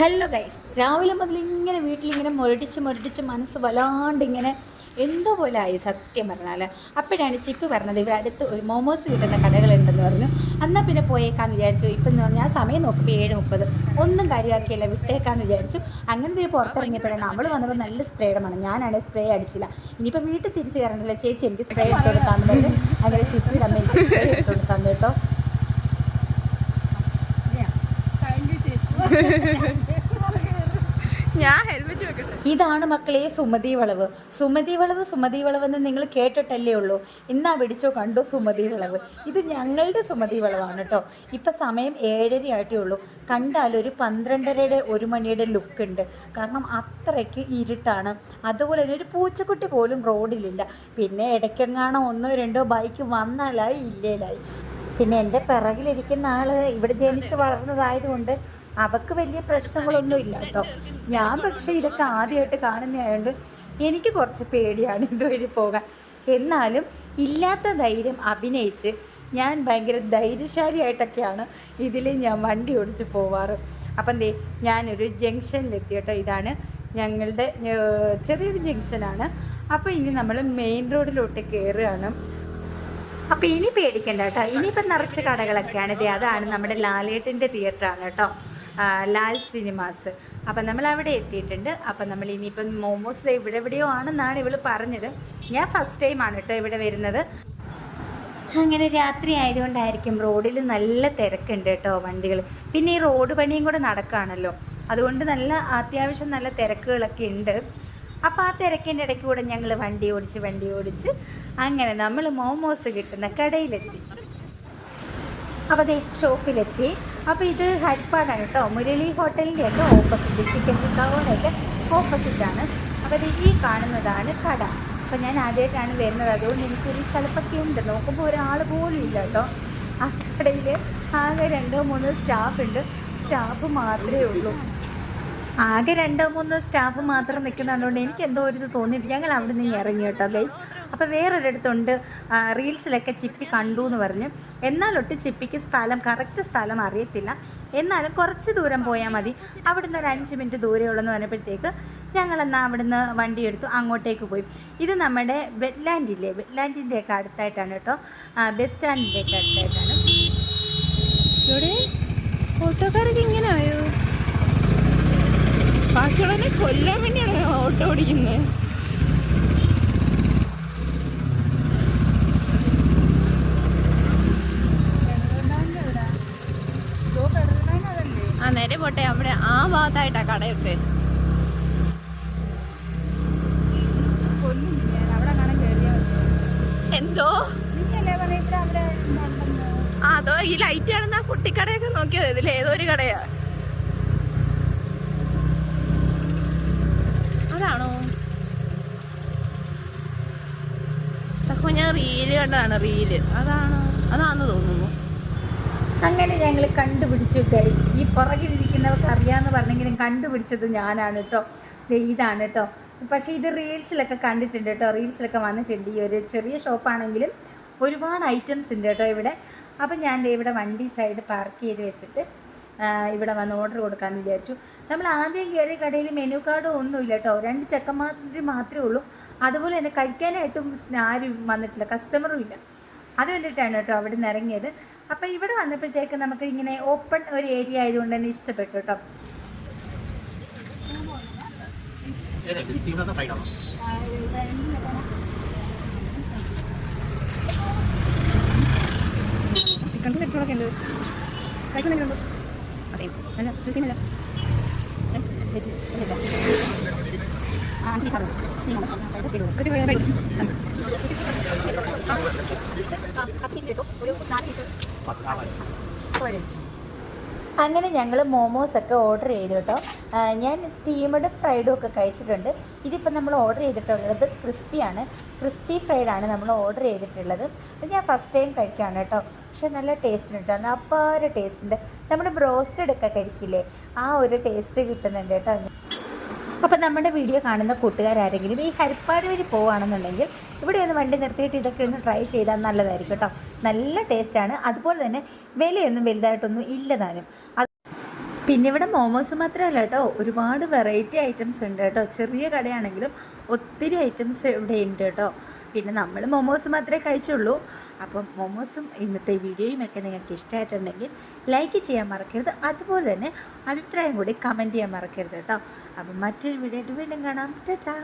Hello guys രാവിലെ മുതൽ ഇങ്ങനെ വീട്ടിലിങ്ങനെ മുരടിച്ച് മുരടിച്ച് മനസ്സ് വല്ലാണ്ട് ഇങ്ങനെ എന്തോ പോലെ ആയി സത്യം പറഞ്ഞാൽ അപ്പോഴാണ് ചിപ്പ് പറഞ്ഞത് ഇവിടെ അടുത്ത് ഒരു മോമോസ് കിട്ടുന്ന കടകളുണ്ടെന്ന് പറഞ്ഞു. എന്നാൽ പിന്നെ പോയേക്കാന്ന് വിചാരിച്ചു. ഇപ്പം എന്ന് പറഞ്ഞാൽ സമയം നോക്കുമ്പോൾ ഏഴ് മുപ്പത്. ഒന്നും കാര്യമാക്കിയല്ല വിട്ടേക്കാന്ന് വിചാരിച്ചു. അങ്ങനെ ദേ പുറത്തിറങ്ങിയപ്പോഴാണ് നമ്മൾ വന്നപ്പോൾ നല്ല സ്പ്രേയുടെ മണം ഞാനാണെങ്കിൽ സ്പ്രേ അടിച്ചില്ല. ഇനിയിപ്പോൾ വീട്ടിൽ തിരിച്ച് കയറണ്ടല്ലോ ചേച്ചി എനിക്ക് സ്പ്രേ ഇട്ട് കൊടുക്കാന്ന് പറഞ്ഞു അങ്ങനെ ചിപ്പിയുടെ അമ്മ സ്പ്രേ ഇട്ട് കൊടുക്കാന്ന് കേട്ടോ. ഞാൻ ഹെൽമെറ്റ് വെക്കട്ടെ. ഇതാണ് മക്കളെ സുമതി വളവ്. സുമതി വളവ് സുമതി വളവ് എന്ന് നിങ്ങൾ കേട്ടിട്ടല്ലേ ഉള്ളൂ. ഇന്നാ പിടിച്ചോ കണ്ടോ സുമതി വളവ്. ഇത് ഞങ്ങളുടെ സുമതി വളവാണ് കേട്ടോ ഇപ്പം സമയം ഏഴര ആയിട്ടേ ഉള്ളൂ. കണ്ടാൽ ഒരു പന്ത്രണ്ടരയുടെ ഒരു മണിയുടെ ലുക്ക് ഉണ്ട്. കാരണം അത്രയ്ക്ക് ഇരുട്ടാണ്. അതുപോലെ തന്നെ ഒരു പൂച്ചക്കുട്ടി പോലും റോഡിലില്ല. പിന്നെ ഇടയ്ക്കെങ്ങാണോ ഒന്നോ രണ്ടോ ബൈക്ക് വന്നാലായി ഇല്ലേലായി. പിന്നെ എന്റെ പിറകിലിരിക്കുന്ന ആൾ ഇവിടെ ജനിച്ച് വളർന്നതായതുകൊണ്ട് അവക്ക് വലിയ പ്രശ്നങ്ങളൊന്നും ഇല്ല കേട്ടോ. ഞാൻ പക്ഷേ ഇതൊക്കെ ആദ്യമായിട്ട് കാണുന്നതായതുകൊണ്ട് എനിക്ക് കുറച്ച് പേടിയാണ് ഇതുവഴി പോകാൻ. എന്നാലും ഇല്ലാത്ത ധൈര്യം അഭിനയിച്ച് ഞാൻ ഭയങ്കര ധൈര്യശാലിയായിട്ടൊക്കെയാണ് ഇതിൽ ഞാൻ വണ്ടി ഓടിച്ച് പോവാറ്. അപ്പം ദേ ഞാനൊരു ജംഗ്ഷനിലെത്തി കേട്ടോ. ഇതാണ് ഞങ്ങളുടെ ചെറിയൊരു ജംഗ്ഷനാണ്. അപ്പോൾ ഇനി നമ്മൾ മെയിൻ റോഡിലോട്ട് കയറുകയാണ്. അപ്പോൾ ഇനി പേടിക്കണ്ട കേട്ടോ. ഇനിയിപ്പം നിറച്ച് കടകളൊക്കെയാണ്. ദേ അതാണ് നമ്മുടെ ലാലേട്ടന്റെ തിയേറ്ററാണ് കേട്ടോ. ലാൽ സിനിമാസ് അപ്പം നമ്മൾ അവിടെ എത്തിയിട്ടുണ്ട്. അപ്പം നമ്മൾ ഇനിയിപ്പം മോമോസ് ഇവിടെ എവിടെയോ ആണെന്നാണ് ഇവൾ പറഞ്ഞത്. ഞാൻ ഫസ്റ്റ് ടൈമാണ് കേട്ടോ ഇവിടെ വരുന്നത്. അങ്ങനെ രാത്രി ആയതുകൊണ്ടായിരിക്കും റോഡിൽ നല്ല തിരക്കുണ്ട് കേട്ടോ വണ്ടികൾ പിന്നെ ഈ റോഡ് പണിയും കൂടെ നടക്കുകയാണല്ലോ അതുകൊണ്ട് നല്ല അത്യാവശ്യം നല്ല തിരക്കുകളൊക്കെ ഉണ്ട്. അപ്പോൾ ആ തിരക്കിന്റെ ഇടയ്ക്ക് കൂടെ ഞങ്ങൾ വണ്ടി ഓടിച്ച് വണ്ടി ഓടിച്ച് അങ്ങനെ നമ്മൾ മോമോസ് കിട്ടുന്ന കടയിലെത്തി. അപ്പോൾ ദേ ഷോപ്പിലെത്തി അപ്പോൾ ഇത് ഹരിപ്പാടാണ് കേട്ടോ. മുരളി ഹോട്ടലിന്റെയൊക്കെ ഓപ്പോസിറ്റ് ചിക്കൻ ചിക്കാവോടെയൊക്കെ ഓപ്പോസിറ്റാണ് അപ്പോൾ ഇത് ഈ കാണുന്നതാണ് കട. അപ്പോൾ ഞാൻ ആദ്യമായിട്ടാണ് വരുന്നത്. അതുകൊണ്ട് എനിക്കൊരു ചലപ്പൊക്കെ ഉണ്ട്. നോക്കുമ്പോൾ ഒരാൾ പോലും ഇല്ല കേട്ടോ. ആ കടയിൽ ആകെ രണ്ടോ മൂന്നോ സ്റ്റാഫ് ഉണ്ട്. സ്റ്റാഫ് മാത്രമേ ഉള്ളൂ. ആകെ രണ്ടോ മൂന്നോ സ്റ്റാഫ് മാത്രം നിൽക്കുന്നുണ്ടോണ്ട് എനിക്ക് എന്തോ ഒരു ഇത് തോന്നിയിട്ട് ഞങ്ങൾ അവിടെ നിന്ന് ഇറങ്ങി കേട്ടോ ഗൈസ് അപ്പോൾ വേറൊരിടത്തുണ്ട് റീൽസിലൊക്കെ ചിപ്പി കണ്ടു എന്ന് പറഞ്ഞു. എന്നാലൊട്ട് ചിപ്പിക്ക് സ്ഥലം കറക്റ്റ് സ്ഥലം അറിയത്തില്ല. എന്നാലും കുറച്ച് ദൂരം പോയാൽ മതി. അവിടുന്ന് ഒരു അഞ്ച് മിനിറ്റ് ദൂരമുള്ളെന്ന് പറഞ്ഞപ്പോഴത്തേക്ക് ഞങ്ങളെന്നാൽ അവിടുന്ന് വണ്ടി എടുത്തു അങ്ങോട്ടേക്ക് പോയി. ഇത് നമ്മുടെ വെറ്റ്ലാൻഡില്ലേ വെറ്റ്ലാൻഡിന്റെ ഒക്കെ അടുത്തായിട്ടാണ് കേട്ടോ. ബസ് സ്റ്റാൻഡിന്റെ ഒക്കെ അടുത്തായിട്ടാണ്. ഇവിടെ ഓട്ടോക്കാരൊക്കെ ഇങ്ങനെ ആയോ ബാക്കിയുള്ളവരെ കൊല്ലാൻ വേണ്ടിയാണ് ഓട്ടോ ഓടിക്കുന്നത് ആ നേരെ പോട്ടെ അവിടെ ആ ഭാഗത്തായിട്ടാ കടയൊക്കെ. എന്തോ? അതോ ഈ ലൈറ്റ് കാണുന്ന കുട്ടിക്കടയൊക്കെ നോക്കിയത് ഇതിൽ ഏതോ ഒരു കടയാ? അതാണോ? സഹോ ഞാൻ റീൽ കണ്ടതാണ് റീൽ അതാണോ? അതാണെന്ന് തോന്നുന്നു. അങ്ങനെ ഞങ്ങൾ കണ്ടുപിടിച്ചു ഗൈസ് ഈ പുറകിലിരിക്കുന്നവർക്ക് അറിയാമെന്ന് പറഞ്ഞെങ്കിലും കണ്ടുപിടിച്ചത് ഞാനാണ് കേട്ടോ ഇതാണ് കേട്ടോ പക്ഷേ ഇത് റീൽസിലൊക്കെ കണ്ടിട്ടുണ്ട് കേട്ടോ റീൽസിലൊക്കെ വന്നിട്ടുണ്ട്. ഈ ഒരു ചെറിയ ഷോപ്പാണെങ്കിലും ഒരുപാട് ഐറ്റംസ് ഉണ്ട് കേട്ടോ ഇവിടെ. അപ്പം ഞാൻ ഇവിടെ വണ്ടി സൈഡ് പാർക്ക് ചെയ്ത് വെച്ചിട്ട് ഇവിടെ വന്ന് ഓർഡർ കൊടുക്കാമെന്ന് വിചാരിച്ചു. നമ്മൾ ആദ്യം കയറിയ കടയിൽ മെനു കാർഡോ ഒന്നുമില്ല കേട്ടോ രണ്ട് ചെക്കന്മാർ മാത്രമേ ഉള്ളൂ. അതുപോലെ തന്നെ കഴിക്കാനായിട്ടും ആരും വന്നിട്ടില്ല. കസ്റ്റമറും ഇല്ല. അത് കണ്ടിട്ടാണ് കേട്ടോ അവിടെ നിന്ന് ഇറങ്ങിയത്. അപ്പോൾ ഇവിടെ വന്നപ്പോഴത്തേക്ക് നമുക്ക് ഇങ്ങനെ ഓപ്പൺ ഒരു ഏരിയ ആയതുകൊണ്ട് തന്നെ ഇഷ്ടപ്പെട്ടു കേട്ടോ. ചിക്കൻ അല്ല അങ്ങനെ ഞങ്ങൾ മോമോസ് ഒക്കെ ഓർഡർ ചെയ്തു കേട്ടോ. ഞാൻ സ്റ്റീമഡ് ഫ്രൈഡും ഒക്കെ കഴിച്ചിട്ടുണ്ട്. ഇതിപ്പോൾ നമ്മൾ ഓർഡർ ചെയ്തിട്ടുള്ളത് ക്രിസ്പിയാണ് ക്രിസ്പി ഫ്രൈഡാണ് നമ്മൾ ഓർഡർ ചെയ്തിട്ടുള്ളത്. അത് ഞാൻ ഫസ്റ്റ് ടൈം കഴിക്കുകയാണ് കേട്ടോ. പക്ഷേ നല്ല ടേസ്റ്റ് ഉണ്ട്. കേട്ടോ അപ്പാര ടേസ്റ്റ് ഉണ്ട്. നമ്മൾ ബ്രോസ്റ്റഡ് ഒക്കെ കഴിക്കില്ലേ? ആ ഒരു ടേസ്റ്റ് കിട്ടുന്നുണ്ട് കേട്ടോ. അപ്പോൾ നമ്മുടെ വീഡിയോ കാണുന്ന കൂട്ടുകാരാരെങ്കിലും ഈ ഹരിപ്പാട് വഴി പോവുകയാണെന്നുണ്ടെങ്കിൽ ഇവിടെ ഒന്ന് വണ്ടി നിർത്തിയിട്ട് ഇതൊക്കെ ഒന്ന് ട്രൈ ചെയ്താൽ നല്ലതായിരിക്കും കേട്ടോ. നല്ല ടേസ്റ്റാണ് അതുപോലെ തന്നെ വിലയൊന്നും വലുതായിട്ടൊന്നും ഇല്ലതാനും പിന്നെ ഇവിടെ മോമോസ് മാത്രമല്ല കേട്ടോ. ഒരുപാട് വെറൈറ്റി ഐറ്റംസ് ഉണ്ട് കേട്ടോ. ചെറിയ കടയാണെങ്കിലും ഒത്തിരി ഐറ്റംസ് ഇവിടെ ഉണ്ട് കേട്ടോ. പിന്നെ നമ്മൾ മോമോസ് മാത്രമേ കഴിച്ചുള്ളൂ. അപ്പം മോമോസും ഇന്നത്തെ വീഡിയോയും ഒക്കെ നിങ്ങൾക്ക് ഇഷ്ടമായിട്ടുണ്ടെങ്കിൽ ലൈക്ക് ചെയ്യാൻ മറക്കരുത്. അതുപോലെ തന്നെ അഭിപ്രായം കൂടി കമന്റ് ചെയ്യാൻ മറക്കരുത് കേട്ടോ. അപ്പം മറ്റൊരു വീഡിയോ ആയിട്ട് വീണ്ടും കാണാം. ടാ